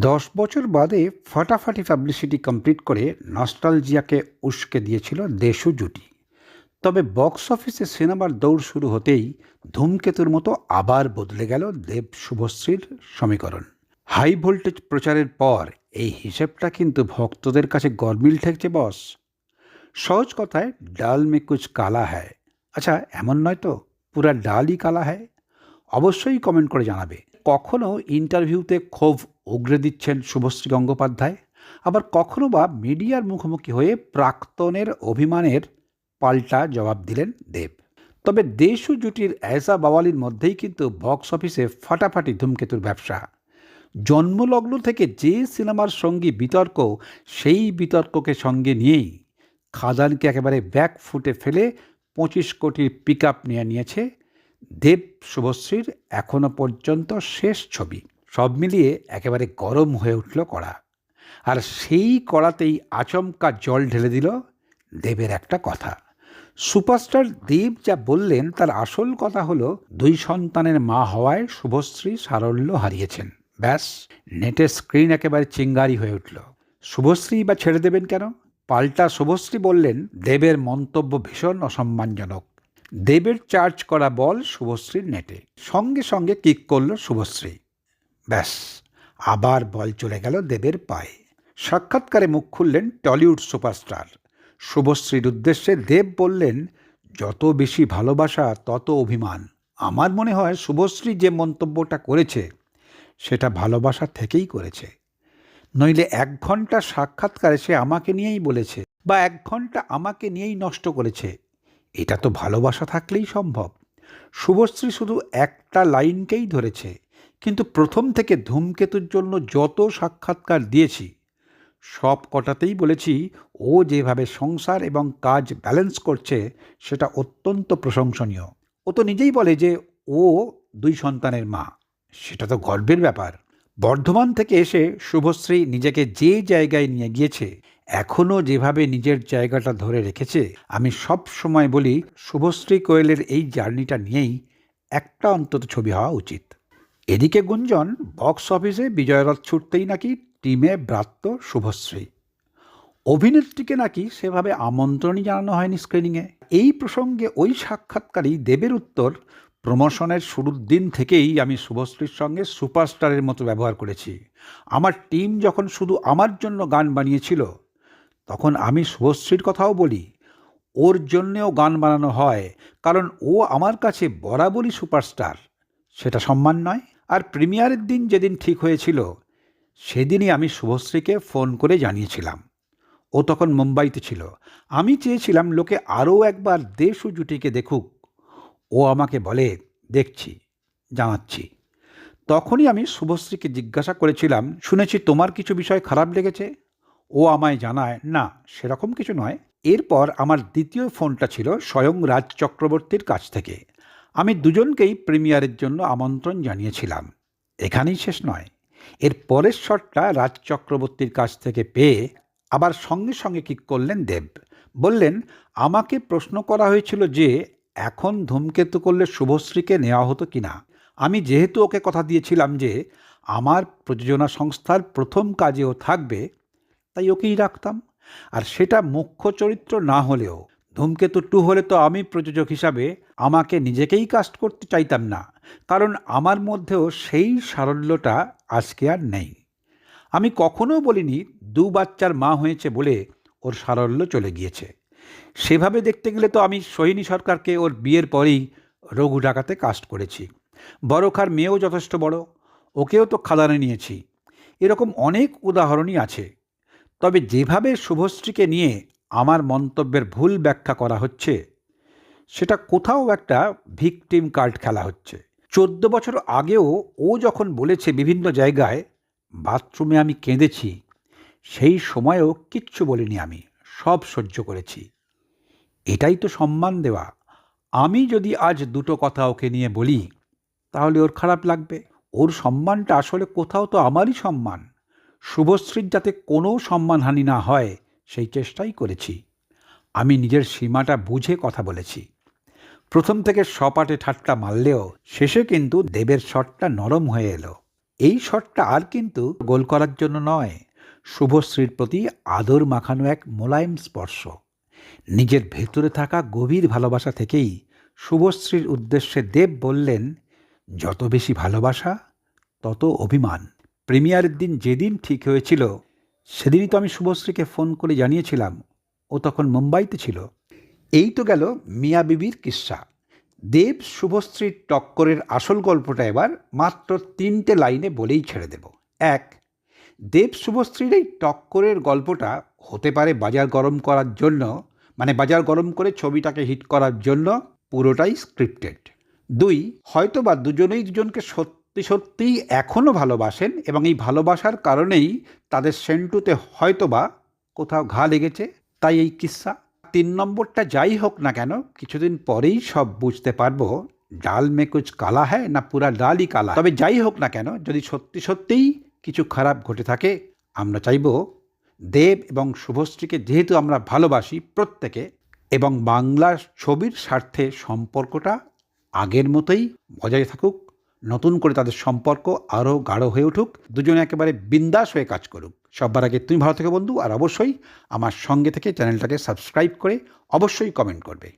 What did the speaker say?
দশ বছর বাদে ফাটাফাটি পাবলিসিটি কমপ্লিট করে নস্টালজিয়াকে উস্কে দিয়েছিল দেশু জুটি। তবে বক্স অফিসে সিনেমার দৌড় শুরু হতেই ধূমকেতুর মতো আবার বদলে গেল দেব শুভশ্রীর সমীকরণ। হাই ভোল্টেজ প্রচারের পর এই হিসেবটা কিন্তু ভক্তদের কাছে গরমিল ঠেকছে, বস। সহজ কথায়, ডাল মে কুচ কালা হ্যায়। আচ্ছা এমন নয় তো? পুরা ডালই কালা হ্যায়? অবশ্যই কমেন্ট করে জানাবে। কখনো ইন্টারভিউতে ক্ষোভ উগরে দিচ্ছেন শুভশ্রী গঙ্গোপাধ্যায়। আবার কখনো বা মিডিয়ার মুখোমুখি হয়ে প্রাক্তনের অভিমানের পাল্টা জবাব দিলেন দেব। তবে দেশ জুটির অ্যাসা বাওয়ালির মধ্যেই কিন্তু বক্স অফিসে ফাটাফাটি ধূমকেতুর ব্যবসা। জন্মলগ্ন থেকে যে সিনেমার সঙ্গী বিতর্ক, সেই বিতর্ককে সঙ্গে নিয়েই খাদানকে একেবারে ব্যাক ফুটে ফেলে পঁচিশ কোটির পিক আপ নিয়ে নিয়েছে দেব শুভশ্রীর এখনও পর্যন্ত শেষ ছবি। সব মিলিয়ে একেবারে গরম হয়ে উঠল কড়া। আর সেই কড়াতেই আচমকা জল ঢেলে দিল দেবের একটা কথা। সুপারস্টার দেব যা বললেন তার আসল কথা হলো, দুই সন্তানের মা হওয়ায় শুভশ্রী সারল্য হারিয়েছেন। ব্যাস, নেটের স্ক্রিন একেবারে চিঙ্গারি হয়ে উঠল। শুভশ্রী বা ছেড়ে দেবেন কেন? পাল্টা শুভশ্রী বললেন, দেবের মন্তব্য ভীষণ অসম্মানজনক। দেবের চার্জ করা বল শুভশ্রীর নেটে। সঙ্গে সঙ্গে কিক করল শুভশ্রী। ব্যাস, আবার বল চলে গেল দেবের পায়ে। সাক্ষাৎকারে মুখ খুললেন টলিউড সুপারস্টার। শুভশ্রীর উদ্দেশ্যে দেব বললেন, যত বেশি ভালোবাসা, তত অভিমান। আমার মনে হয় শুভশ্রী যে মন্তব্যটা করেছে, সেটা ভালোবাসা থেকেই করেছে। নইলে এক ঘণ্টা সাক্ষাৎকারে সে আমাকে নিয়েই বলেছে, বা এক ঘণ্টা আমাকে নিয়েই নষ্ট করেছে। এটা তো ভালোবাসা থাকলেই সম্ভব। শুভশ্রী শুধু একটা লাইনকেই ধরেছে কিন্তু প্রথম থেকে ধূমকেতুর জন্য যত সাক্ষাৎকার দিয়েছি, সব কটাতেই বলেছি, ও যেভাবে সংসার এবং কাজ ব্যালেন্স করছে, সেটা অত্যন্ত প্রশংসনীয়। ও তো নিজেই বলে যে, ও দুই সন্তানের মা। সেটা তো গর্বের ব্যাপার। বর্ধমান থেকে এসে শুভশ্রী নিজেকে যে জায়গায় নিয়ে গিয়েছে এখনও যেভাবে নিজের জায়গাটা ধরে রেখেছে, আমি সব সময় বলি, শুভশ্রী কোয়েলের এই জার্নিটা নিয়েই একটা অন্তত ছবি হওয়া উচিত। এদিকে গুঞ্জন, বক্স অফিসে বিজয়রথ ছুটতেই নাকি টিমে ব্রাত্য শুভশ্রী। অভিনেত্রীকে নাকি সেভাবে আমন্ত্রণই জানানো হয়নি স্ক্রিনিংয়ে। এই প্রসঙ্গে ওই সাক্ষাৎকারী দেবের উত্তর, প্রমোশনের শুরুর দিন থেকেই আমি শুভশ্রীর সঙ্গে সুপারস্টারের মতো ব্যবহার করেছি। আমার টিম যখন শুধু আমার জন্য গান বানিয়েছিল, তখন আমি শুভশ্রীর কথাও বলি। ওর জন্যেও গান বানানো হয়, কারণ ও আমার কাছে বরাবরই সুপারস্টার। সেটা সম্মান নয়। আর প্রিমিয়ারের দিন যেদিন ঠিক হয়েছিল, সেদিনই আমি শুভশ্রীকে ফোন করে জানিয়েছিলাম। ও তখন মুম্বাইতে ছিল। আমি চেয়েছিলাম লোকে আরও একবার দেশ জুটিকে দেখুক। ও আমাকে বলে, দেখছি, জানাচ্ছি। তখনই আমি শুভশ্রীকে জিজ্ঞাসা করেছিলাম, শুনেছি তোমার কিছু বিষয় খারাপ লেগেছে? ও আমায় জানায়, না, সেরকম কিছু নয়। এরপর আমার দ্বিতীয় ফোনটা ছিল স্বয়ং রাজ চক্রবর্তীর কাছ থেকে। আমি দুজনকেই প্রিমিয়ারের জন্য আমন্ত্রণ জানিয়েছিলাম। এখানেই শেষ নয়। এর পরের শটটা রাজ চক্রবর্তীর কাছ থেকে পেয়ে আবার সঙ্গে সঙ্গে কিক করলেন দেব। বললেন, আমাকে প্রশ্ন করা হয়েছিল যে এখন ধূমকেতু করলে শুভশ্রীকে নেওয়া হতো কিনা। আমি যেহেতু ওকে কথা দিয়েছিলাম যে আমার প্রযোজনা সংস্থার প্রথম কাজেও থাকবে, তাই ওকেই রাখতাম। আর সেটা মুখ্য চরিত্র না হলেও ধূমকেতু টু হলে তো আমি প্রযোজক হিসাবে আমাকে নিজেকেই কাস্ট করতে চাইতাম না, কারণ আমার মধ্যেও সেই সারল্যটা আজকে আর নেই। আমি কখনো বলিনি দু বাচ্চার মা হয়েছে বলে ওর সারল্য চলে গিয়েছে। সেভাবে দেখতে গেলে তো আমি সোহিনী সরকারকে ওর বিয়ের পরেই রঘু ডাকাতে কাস্ট করেছি। বড়খার মেয়েও যথেষ্ট বড়, ওকেও তো খাদানে নিয়েছি। এরকম অনেক উদাহরণই আছে। তবে যেভাবে শুভশ্রীকে নিয়ে আমার মন্তব্যের ভুল ব্যাখ্যা করা হচ্ছে। সেটা কোথাও একটা ভিকটিম কার্ড খেলা হচ্ছে। চোদ্দ বছর আগেও ও যখন বলেছে বিভিন্ন জায়গায়, বাথরুমে আমি কেঁদেছি, সেই সময়েও কিচ্ছু বলিনি আমি, সব সহ্য করেছি। এটাই তো সম্মান দেওয়া। আমি যদি আজ দুটো কথা ওকে নিয়ে বলি, তাহলে ওর খারাপ লাগবে। ওর সম্মানটা আসলে কোথাও তো আমারই সম্মান। শুভশ্রীর যাতে কোনো সম্মানহানি না হয় সেই চেষ্টাই করেছি। আমি নিজের সীমাটা বুঝে কথা বলেছি। প্রথম থেকে সপাটে ঠাট্টা মারলেও শেষে কিন্তু দেবের শটটা নরম হয়ে এলো। এই শটটা আর কিন্তু গোল করার জন্য নয়, শুভশ্রীর প্রতি আদর মাখানো এক মোলায়েম স্পর্শ। নিজের ভেতরে থাকা গভীর ভালোবাসা থেকেই শুভশ্রীর উদ্দেশ্যে দেব বললেন, যত বেশি ভালোবাসা, তত অভিমান। প্রিমিয়ারের দিন যেদিন ঠিক হয়েছিল সেদিনই তো আমি শুভশ্রীকে ফোন করে জানিয়েছিলাম। ও তখন মুম্বাইতে ছিল। এই তো গেল মিয়া বিবির কিস্সা দেব শুভশ্রীর টক্করের আসল গল্পটা এবার মাত্র তিনটে লাইনে বলেই ছেড়ে দেব। এক, দেব শুভশ্রীর এই টক্করের গল্পটা হতে পারে বাজার গরম করার জন্য মানে বাজার গরম করে ছবিটাকে হিট করার জন্য পুরোটাই স্ক্রিপ্টেড দুই হয়তো বা দুজনেই দুজনকে সত্যি সত্যিই এখনও ভালোবাসেন এবং এই ভালোবাসার কারণেই তাদের সেন্টুতে হয়তো বা কোথাও ঘা লেগেছে। তাই এই কিস্সা তিন নম্বরটা যাই হোক না কেন, কিছুদিন পরেই সব বুঝতে পারব, ডাল মে কুচ কালা হ্যায় না পুরা ডালই কালা। তবে যাই হোক না কেন, যদি সত্যি সত্যিই কিছু খারাপ ঘটে থাকে, আমরা চাইব দেব এবং শুভশ্রীকে যেহেতু আমরা ভালোবাসি প্রত্যেকে এবং বাংলার ছবির স্বার্থে সম্পর্কটা আগের মতোই বজায় থাকুক। নতুন করে তাদের সম্পর্ক আরও গাঢ় হয়ে উঠুক। দুজনে একেবারে বিন্দাস হয়ে কাজ করুক। সব্বার আগে তুমি ভালো থেকে বন্ধু, আর অবশ্যই আমার সঙ্গে থেকে চ্যানেলটাকে সাবস্ক্রাইব করে অবশ্যই কমেন্ট করবে।